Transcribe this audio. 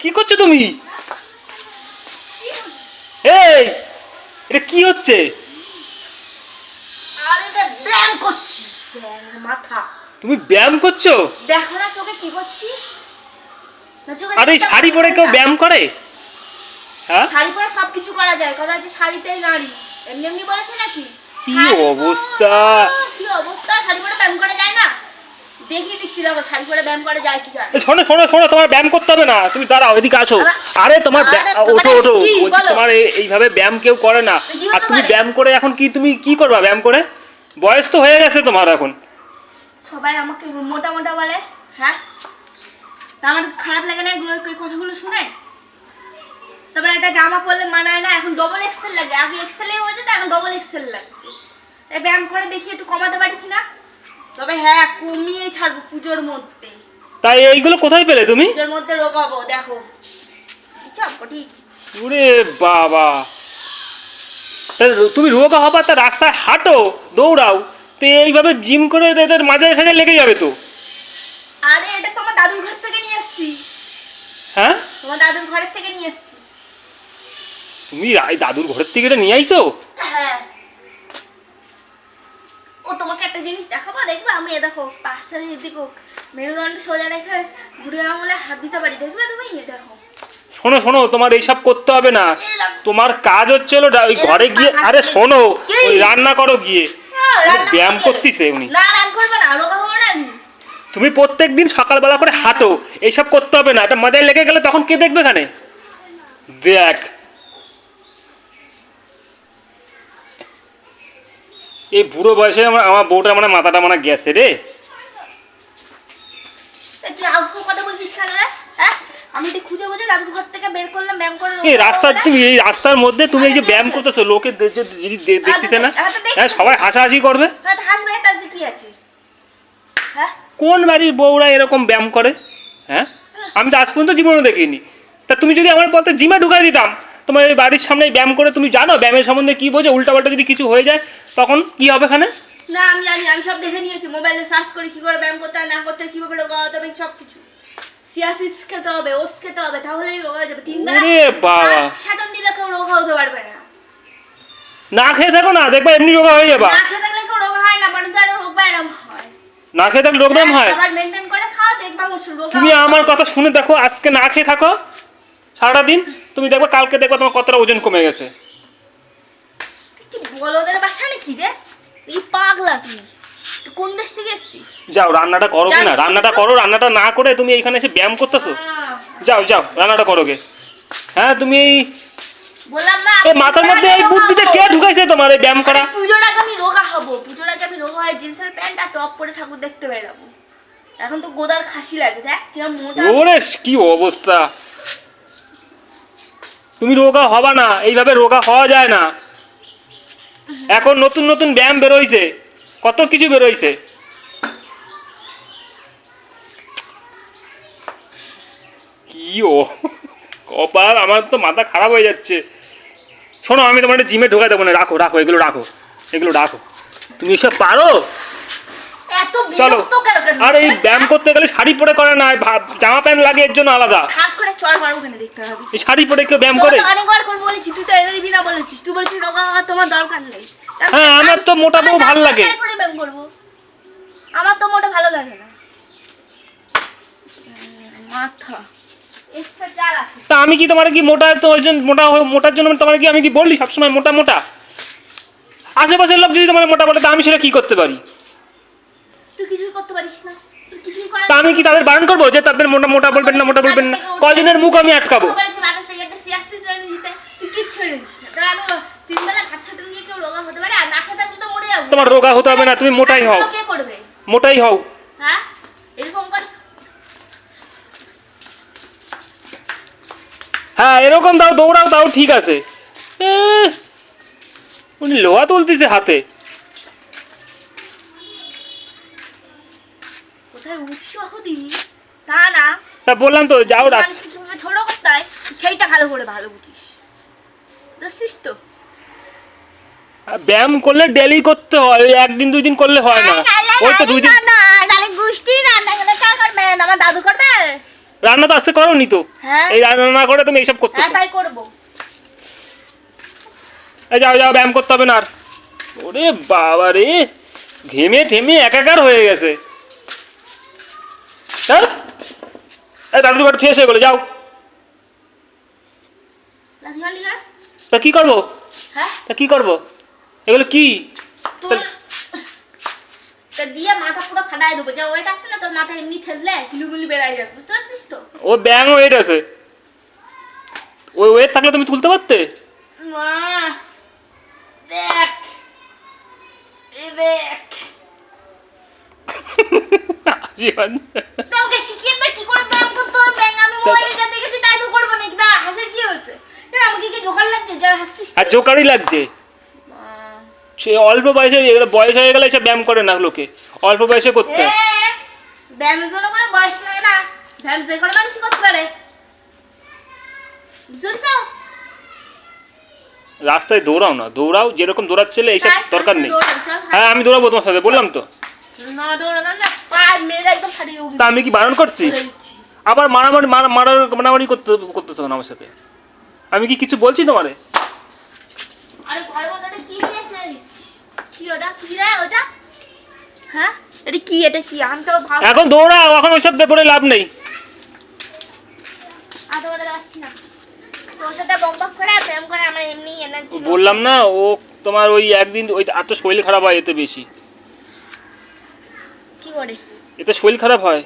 কি করছ তুমি? এই এটা কি হচ্ছে? তুমি ব্যায়াম করছ? দেখো না চোখে কি করছি? আর শাড়ি পরে কেউ ব্যায়াম করে? হ্যাঁ? শাড়ি পরে সব কিছু করা যায়। কথা হচ্ছে শাড়িতেই নারী। এমনি এমনি বলেছে নাকি? কি অবস্থা? কি অবস্থা? শাড়ি পরে ব্যায়াম করা যায় না? দেখিয়ে দিচ্ছি দেখো শাড়ি পরে ব্যায়াম করা যায় কি যায়। শোনো শোনো শোনো তোমার ব্যায়াম করতে হবে না। তুমি দাঁড়াও এদিকে আসো। আরে- তোমার ওঠো মানে ওঠো। তোমার এইভাবে ব্যায়াম কেউ করে না। আর তুমি ব্যায়াম করে এখন কি তুমি কি করবা ব্যায়াম করে? বয়স তো হয়ে গেছে তোমার এখন। সবাই আমাকে মোটা মোটা বলে হ্যাঁ? তা আমার খারাপ লাগে না এগুলো এই কথাগুলো শুনে? তারপরে একটা জামা পরলে মানায় না এখন ডবল এক্সেল লাগে। আগে এক্সেলে হয়ে যেত এখন ডবল এক্সেল লাগছে। তাই ব্যায়াম করে দেখি একটু কমাতে পারি কিনা? তবে হ্যাঁ কমিয়ে ছাড়বো পুজোর মধ্যে। তাই এইগুলো কোথায় পেলে তুমি? পুজোর মধ্যে রোগাবো দেখো। ঠিক ওরে বাবা। তুমি রোগা হবার তা রাস্তায় হাঁটো দৌড়াও তো এইভাবে জিম করে এদের মাঝে ফেজে লেগে যাবে তো। আরে এটা তোমার দাদুর ঘর থেকে নিয়ে এসছি। হ্যাঁ? তোমার দাদুর ঘরের থেকে নিয়ে এসছি। তুমি দাদুর ঘরের থেকে এটা নিয়ে আইছো? হ্যাঁ। ও তোমাকে একটা জিনিস দেখাবো? দেখবে? আমি এ দেখো পাঁচটা দিকে মেরুদণ্ড সোজা রেখে ঘুরে আঙুলে হাত দিতে পারি। দেখবে তুমি? এ দেখো। শোনো শোনো তোমার এইসব করতে হবে না। তোমার কাজ হচ্ছে হলো ওই ঘরে গিয়ে আরে শোনো ওই রান্না করো গিয়ে। ব্যায়াম করতে করতিছে উনি। না রান করবে না রোগা হব না তুমি প্রত্যেক দিন সকালবেলা করে হাঁটো। এইসব করতে হবে না। এটা মজায় লেগে গেলে তখন কে দেখবে এখানে? দেখ এই বুড়ো বয়সে আমার আমার বউটা মানে মাথাটা মানে গেছে রে। হ্যাঁ? রাস্তার তুমি এই রাস্তার মধ্যে তুমি এই যে ব্যায়াম করতেছো লোকে দে- যদি দেখতেছে না হ্যাঁ সবাই হাসাহাসি করবে? হ্যাঁ হ্যাঁ কোন বাড়ির বউরা এরকম ব্যায়াম করে? হ্যাঁ? আমি তো আজ পর্যন্ত জীবনে দেখিনি। তা তুমি যদি আমার বলতে জিমে ঢুকাই দিতাম তোমার এই বাড়ির সামনে ব্যায়াম করে তুমি জানো ব্যায়ামের সম্বন্ধে কি বোঝো উল্টাপাল্টা যদি কিছু হয়ে যায় তখন কি হবে এখানে? না আমি জানি আমি সব দেখে নিয়েছি মোবাইলে সার্চ করে কি করে ব্যায়াম করতে হয় না করতে কীভাবে রোগা হতে হবে সব কিছু সিয়াসিস খেতে হবে ওটস খেতে হবে তাহলেই রোগা হয়ে যাবে তিন বেলা। সাটন দিলে কেউ রোগা হতে পারবে না। না খেয়ে থাকো না দেখবা এমনি রোগা হয়ে যাবা। না খেয়ে থাকলে কেউ রোগা হয় না মানুষ আর রোগ ব্যায়াম হয়। না খেয়ে থাকলে রোগ ব্যায়াম হয়? আবার মেনটেন করে খাও দেখবা তুমি আমার কথা শুনে দেখো আজকে না খেয়ে থাকো। সারাটা দিন তুমি দেখবে কালকে দেখবে তোমার কতটা ওজন কমে গেছে। কি বলদের বাসা নাকি রে? এই পাগলা তুই। তুই কোন দেশ থেকে এসেছিস? যাও রান্নাটা করো না? রান্নাটা করো রান্নাটা না করে তুমি এইখানে এসে ব্যায়াম করতেছো? যাও যাও রান্নাটা করো গে। হ্যাঁ তুমি এই বললাম না এই মাথার মধ্যে এই বুদ্ধিটা কে ঢুকাইছে তোমার এই ব্যায়াম করা? পুজোর আগে আমি রোগা হব। পুজোর আগে আমি রোগা হয়ে জিন্সের প্যান্ট আর টপ পরে ঠাকুর দেখতে বেরাবো। এখন তো গোদার খাসি লাগে দেখ কিরম মোটা। ওরে কি অবস্থা। তুমি রোগা হবা না, এইভাবে রোগা হওয়া যায় না। এখন নতুন নতুন ব্যায়াম বেরোইছে, কত কিছু বেরোইছে। কি ও, কপাল, আমার তো মাথা খারাপ হয়ে যাচ্ছে। শোনো, আমি তোমার জিমে ঢোকা দেবো না, রাখো রাখো, এগুলো রাখো এগুলো রাখো। তুমি এসব পারো? চলো। আর এই ব্যায়াম করতে গেলে শাড়ি পরে করে না জামা প্যান্ট লাগে এর জন্য আলাদা। এই শাড়ি পরে কেউ ব্যায়াম করে? তো অনেকবার করে বলেছি তুই তো এনে দিবি না বলেছিস। তুই বলেছিস রোগা তোমার দরকার নেই। হ্যাঁ, আমার তো মোটা বউ আমি লাগে। আমার তো মোটা ভালো লাগে না। মাথা। তা আমি কি তোমার কি মোটা তো ওই জন্য মোটা মোটার জন্য তোমার কি আমি কি বললি সবসময় মোটা মোটা? আশেপাশের লোক যদি তোমার মোটা বলে তা আমি সেটা কি করতে পারি? তুই কিছুই করতে পারিস না। তুই কিছুই করার তা আমি কি তাদের বারণ করব যে তাদের মোটা মোটা বলবেন না মোটা বলবেন না? কজনের মুখ আমি আটকাবো? তোমার রোগা হতে হবে না, তুমি মোটাই হও। মোটাই হও। হ্যাঁ? এরকম হ্যাঁ দাও দৌড়াও তাও ঠিক আছে। উনি লোহা তুলতেছে হাতে। উৎসাহ দিবি তা না। তা বললাম তো যাও রাস্তা ছোট করতে হয় সেইটা ভালো করে ভালো বুঝিস। বুঝছিস তো? ব্যায়াম করলে ডেলি করতে হয় ওই একদিন দুই দিন করলে হয় না। ওই তো দুই দিন না তাহলে গুষ্টি রান্না করে কা করবেন আমার দাদু করবে? রান্না তো আজকে করো নি তো। হ্যাঁ। এই রান্না না করে তুমি এইসব করতেছো। হ্যাঁ তাই করব। এই যাও যাও ব্যায়াম করতে হবে না আর। ওরে বাবা রে ঘেমে ঠেমে একাকার হয়ে গেছে চল এই দাদু বাড়ি ফেস হয়ে গেলো যাও। কার? তা কি করব? হ্যাঁ? তা কি করব? এগুলো কি? তোর দিয়ে মাথা পুরো ফাটাই দেবো। যা ওইটা আছে না তোর মাথা এমনি ঠেললে কিলুগুলি বেড়াই যাবে বুঝতে পারছিস তো? ও ব্যাং ওয়েট আছে। ওই ওয়েট থাকলে তুমি তুলতে পারতে? মা দেখ। এ দেখ জীবন। তোকে শিখিয়ে দে কি করে ব্যায়াম করতে হবে ব্যায়াম আমি মোবাইলে যা দেখেছি তাই তো করব নাকি দা হাসির কি হচ্ছে তুই আমাকে কি জোকার লাগছে যা হাসছিস আর জোকারই লাগছে। সে অল্প বয়সে এগুলো বয়স হয়ে গেলে এসব ব্যায়াম করে না লোকে। অল্প বয়সে করতে। হয়। এ, ব্যায়ামের বয়স লাগে না। ব্যায়াম যে কোনো মানুষই করতে পারে। রাস্তায় দৌড়াও না। দৌড়াও যেরকম দৌড়াচ্ছিলে এইসব দরকার নেই। হাঁট। হ্যাঁ। আমি দৌড়াবো তোমার সাথে বললাম তো। তা আমি কি বারণ করছি? আবার মারামারি মারা মারার মারামারি করতে করতেছো না আমার সাথে? আমি কি কিছু বলছি তোমারে? আরে কি নিয়ে এসে রেখেছিস? কি ওটা? কি রে ওটা? হ্যাঁ? এটা কি? এটা কি? এখন দৌড়াও এখন ওইসব ব্যাপারে লাভ নেই। যাচ্ছি না। তোর সাথে বক বক করে আর প্রেম করে আমার এমনি এনার্জি বললাম না ও তোমার ওই একদিন ওই আর তো শরীর খারাপ হয় এতে বেশি। কি করে? এতে শরীর খারাপ হয়।